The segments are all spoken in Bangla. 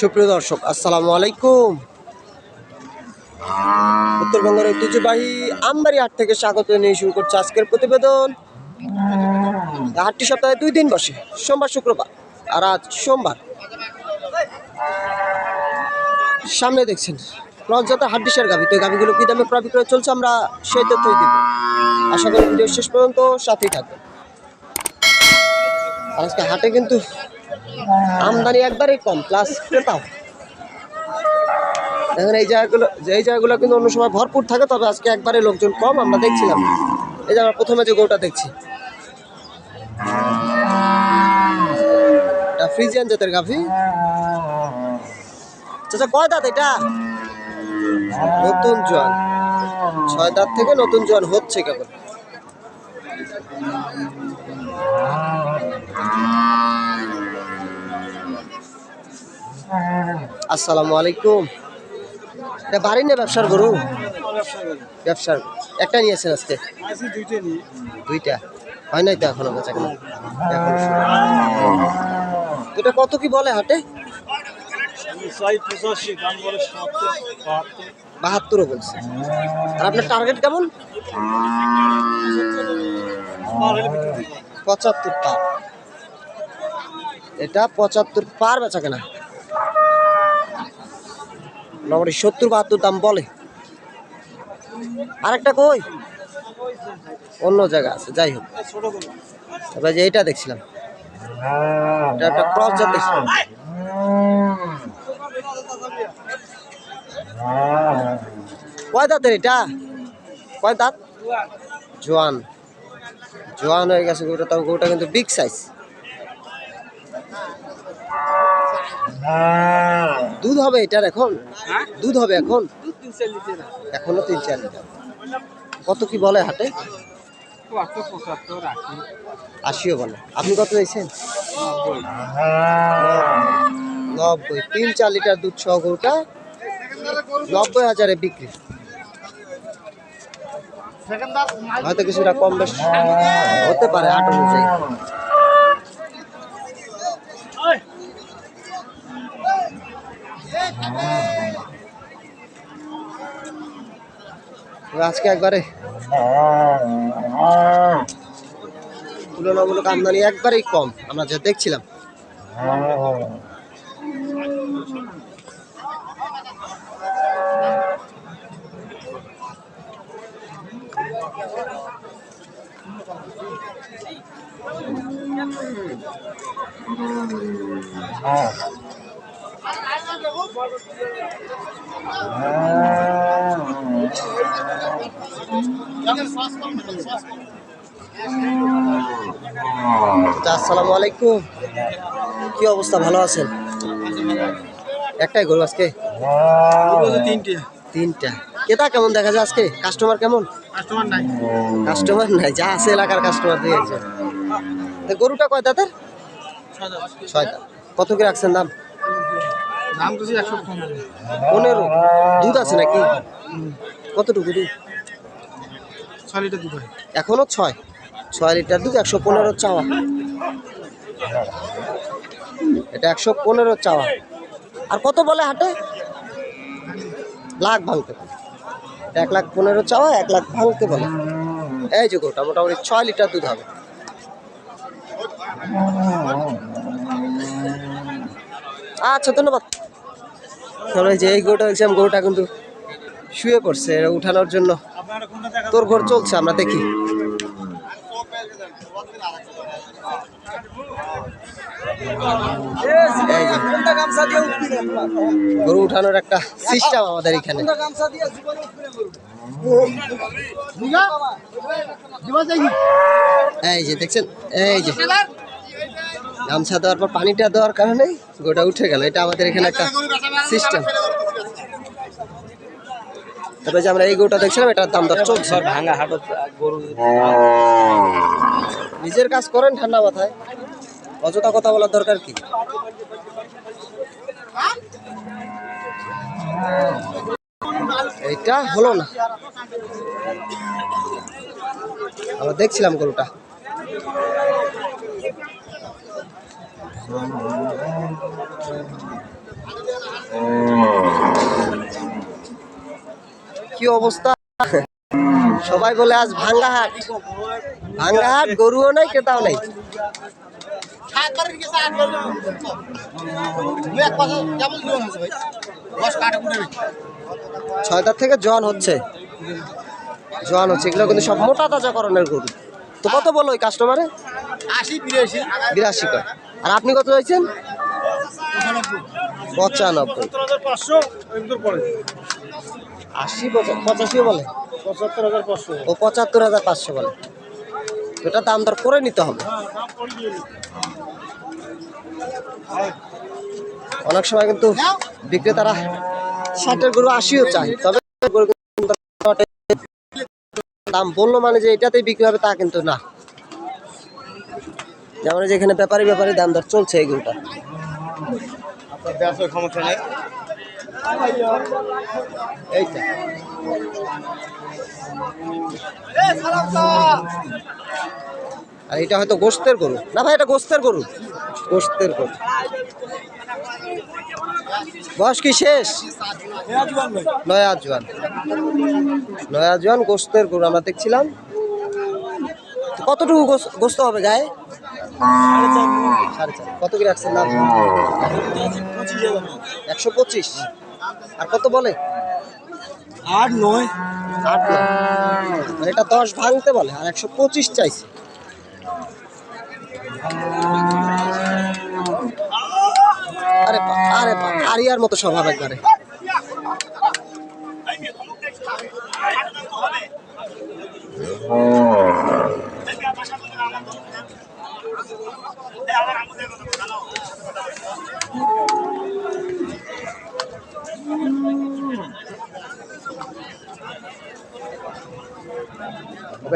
সুপ্রিয় দর্শক, আসসালামু আলাইকুম। উত্তরবঙ্গের ঐতিহ্যবাহী আমবাড়ি হাট থেকে স্বাগত নিয়ে শুরু করছে আজকের প্রতিবেদন। হাটটি সপ্তাহে দুই দিন বসে, সোমবার, শুক্রবার আর আজ সোমবার। সামনে দেখছেন, রথযাত্রা হাড্ডিসার গাভি। তো গাভিগুলো কি দামে ক্রয় বিক্রয় চলছে আমরা সেই তথ্যই দিব। আশা করি ভিডিও শেষ পর্যন্ত সাথেই থাকবেন। আর আজকে হাটে কিন্তু আমদানি একবারেই কম প্লাস ক্রেতাও। দেখেন এই জায়গাগুলো এই জায়গাগুলো কিন্তু অন্য সময় ভরপুর থাকে, তবে আজকে একবারে লোকজন কম, আমরা দেখছিলাম। এই যে প্রথমে যে গৌটা দেখছি। এটা ফ্রিজিয়ান জাতের গাভি। চাচা, কয় দাঁত এটা? নতুন জোয়ান। ছয় দাঁত থেকে নতুন জোয়ান হচ্ছে কেবল। আসসালামু আলাইকুম। এটা বাড়ি না ব্যবসার গরু? ব্যবসার। একটা নিয়েছেন আজকে? দুইটা। হয় নাই তো এখনও বেচা এটা কত কি বলে হাটে? বাহাত্তরও বলছে। আর আপনার টার্গেট কেমন। পঁচাত্তর পার। এটা পঁচাত্তর পার বেচা কেনা। মোটামুটি সত্তর বাহাত্তর দাম বলে। আরেকটা কই? অন্য জায়গা আছে, যাই হোক। তবে যে এটা দেখছিলাম। এটা একটা দেখছিলাম। কয় দাঁতের এটা? কয় দাঁত? জোয়ান। জোয়ান হয়ে গেছে গরুটা, তবে গরুটা কিন্তু বিগ সাইজ দুধ হবে এটার এখন? দুধ হবে এখন? এখনও তিন চার লিটার। কত কি বলে হাটে? আশিও বলে। আপনি কত দিয়েছেন? নব্বই। তিন চার লিটার দুধ সহ গরুটা নব্বই হাজারে বিক্রি। হয়তো কিছুটা কম বেশ হতে পারে আট অনুযায়ী। আজকে একবারে। তুলনামূলক আমদানি একবারেই কম আমরা যা দেখছিলাম। তা আসসালামু আলাইকুম। কি অবস্থা? ভালো আছেন? একটাই গরু আজকে? তিনটে। তিনটা কেতা কেমন দেখা যায় আজকে? কাস্টমার কেমন? কাস্টমার নাই। কাস্টমার নাই যা আছে এলাকার কাস্টমার দিয়ে গরুটা কয় দাঁতের? ছয় দাঁত। কত কি রাখছেন দাম? দাম তো একশো পনেরো। পনেরো? দুধ আছে নাকি? কতটুকু দুধ? ছয় লিটার দুধ হয়। এখনও ছয়? ছয় লিটার দুধ একশো পনেরো চাওয়া। এটা একশো পনেরো চাওয়া। আর কত বলে হাটে? লাখ ভাঙতে বলে। এক লাখ পনেরো চাওয়া এক লাখ ভাঙতে বলে। এই যে গোটা মোটামুটি ছয় লিটার দুধ হবে। আচ্ছা ধন্যবাদ। তবে যে এই গরুটা হয়েছে গরুটা কিন্তু শুয়ে পড়ছে উঠানোর জন্য। তোর ঘর চলছে, আমরা দেখি। গরু উঠানোর একটা সিস্টেম আমাদের এখানে। এই যে, দেখছেন? এই যে। গামছা দেওয়ার পর পানিটা দেওয়ার কারণে গোটা উঠে গেল। এটা আমাদের এখানে একটা সিস্টেম তবে যে আমরা এই গরুটা দেখছিলাম এটার দাম দর চলছে। ভাঙা হাটত গরু নিজের কাজ করেন ঠান্ডা মাথায়। অযথা কথা বলার দরকার কি? এইটা হলো না। আমরা দেখছিলাম গরুটা। কি অবস্থা? সবাই বলে আজ ভাঙ্গা হাট ভাঙ্গা হাট গরুও নাই ক্রেতাও নাই। ছয়টার থেকে জোয়ান হচ্ছে। জোয়ান হচ্ছে এগুলো কিন্তু সব মোটা তাজা করণের গরু। তো কত বলো ওই কাস্টমারে আশি বিরাশি। বিরাশি কর আর আপনি কত হয়েছেন পঁচানব্বই। পাঁচশো আশি পঁচা- পঁচাশিও বলে? পাঁচশো। ও পঁচাত্তর হাজার পাঁচশো বলে। এটা দাম দর করে নিতে হবে। হ্যাঁ অনেক সময় কিন্তু বিক্রেতারা ষাটের গরু আশিও চায় তবে দাম বলল মানে যে এটাতেই বিক্রি হবে তা কিন্তু না। যেমন যেখানে ব্যাপারী ব্যাপারী দাম দর চলছে এই গরুটা। আপনার নেই। এইটা। আর এটা হয়তো গোস্তের গরু। না ভাই এটা গোস্তের গরু। গোস্তের গরু। বয়স কি শেষ? নয়া জোয়ান। নয়া জোয়ান গোস্তের গরু আমরা দেখছিলাম। কতটুকু গোস- গোস্ত হবে গায়ে? সাড়ে চার কত কি রাখছেন নাম একশো পঁচিশ। আর কত বলে? আট নয়। আট নয়। এটা দশ ভাঙতে বলে আর একশো পঁচিশ চাইছে। আরে আরে আরিয়ার মতো স্বভাব একবারে।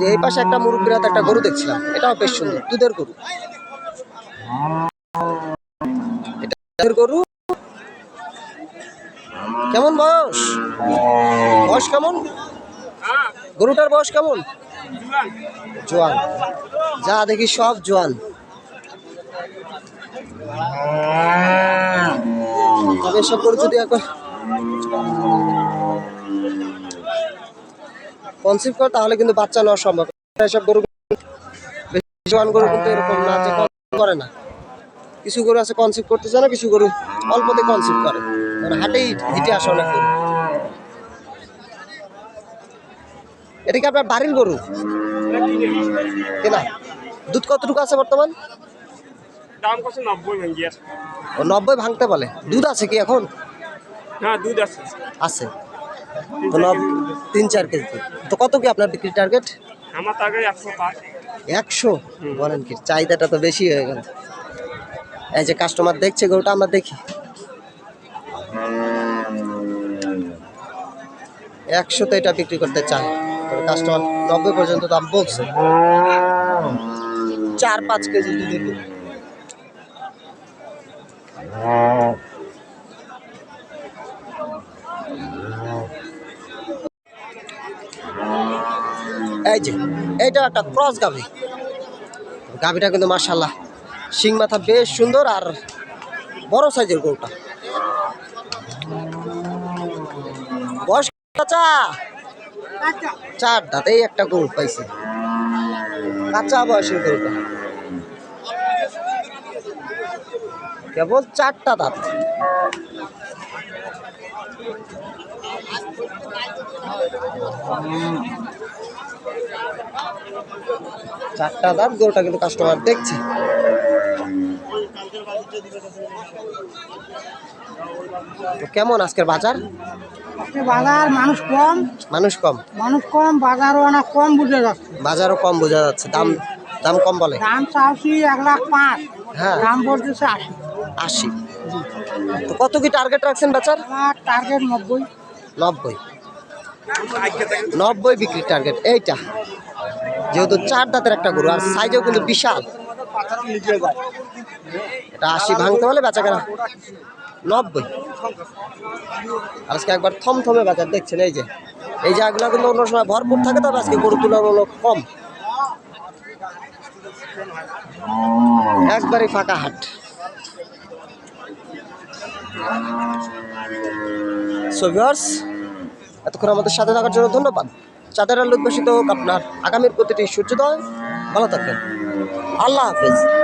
যে এই পাশে একটা মুরব্বীর হাতে একটা গরু দেখছিলাম, এটাও বেশ সুন্দর। দুধের গরু। গরু। কেমন বয়স? বয়স কেমন? গরুটার বয়স কেমন? জোয়ান। যা দেখি সব জোয়ান। তবে এসব গরু যদি একবার কনসিভ করে তাহলে কিন্তু বাচ্চা নেওয়া সম্ভব। এসব গরু বেশি জোয়ান গরু কিন্তু এরকম না যে করে না। কিছু গরু আছে কনসিভ করতে চায় না কিছু গরু অল্পতে কনসিভ করে। মানে হাটেই হিটে আসে অনেক গরু। এটা কি আপনার বাড়ির গরু? কেনা? দুধ কতটুকু আছে বর্তমান? দাম কত? নব্বই ভেঙে আছে। নব্বই ভাঙতে বলে। দুধ আছে কি এখন? হ্যাঁ দুধ আছে। আছে। তো নব- তিন চার কেজি তো কত কি আপনার বিক্রি টার্গেট আমার একশো পাঁচ। একশো? বলেন কি চাহিদাটা তো বেশি হয়ে গেল। এই যে কাস্টমার দেখছে গরুটা আমরা দেখি। একশোতে এটা বিক্রি করতে চায়। তবে কাস্টমার নব্বই পর্যন্ত দাম বলছে। চার পাঁচ কেজি দুধের গরু। এই যে এইটা একটা ক্রস গাভি। গাভিটা কিন্তু মার্শাল্লাহ শিং মাথা বেশ সুন্দর আর বড় সাইজের গরুটা। বয়স কাঁচা চার দাঁত। এই একটা গরু পাইছে। কাঁচা বয়সের গরুটা। কেবল চারটা দাঁত। চারটা দাঁত গরুটা কিন্তু কাস্টমার দেখছে। তো কেমন আজকের বাজার? বাজার মানুষ কম। মানুষ কম? মানুষ কম বাজারও অনেক কম বুঝে যাচ্ছে। বাজারও কম বোঝা যাচ্ছে। দাম দাম কম বলে? দাম চাওছি এক লাখ পাঁচ। হ্যাঁ। দাম বলতেছে আশি। আশি। তো কত কি টার্গেট রাখছেন আমার টার্গেট নব্বই। নব্বই। নব্বই বিক্রি টার্গেট এইটা। যেহেতু চার দাঁতের একটা গরু, আর সাইজও কিন্তু বিশাল। এটা আশি ভাঙতে হলে বেচা কেনা নব্বই। আজকে একবার থমথমে বাজার, দেখছেন এই যে। এই জায়গাগুলো কিন্তু অন্য সময় ভরপুর থাকে, তবে আজকে গরু তুলনামূলক কম। একবারই ফাঁকা হাট। সো ভিউয়ার্স এতক্ষণ আমাদের সাথে থাকার জন্য ধন্যবাদ। চাঁদের আলো উদ্ভাসিত হোক আপনার। আগামীর প্রতিটি সূর্যোদয় ভালো থাকবেন। আল্লাহ হাফেজ।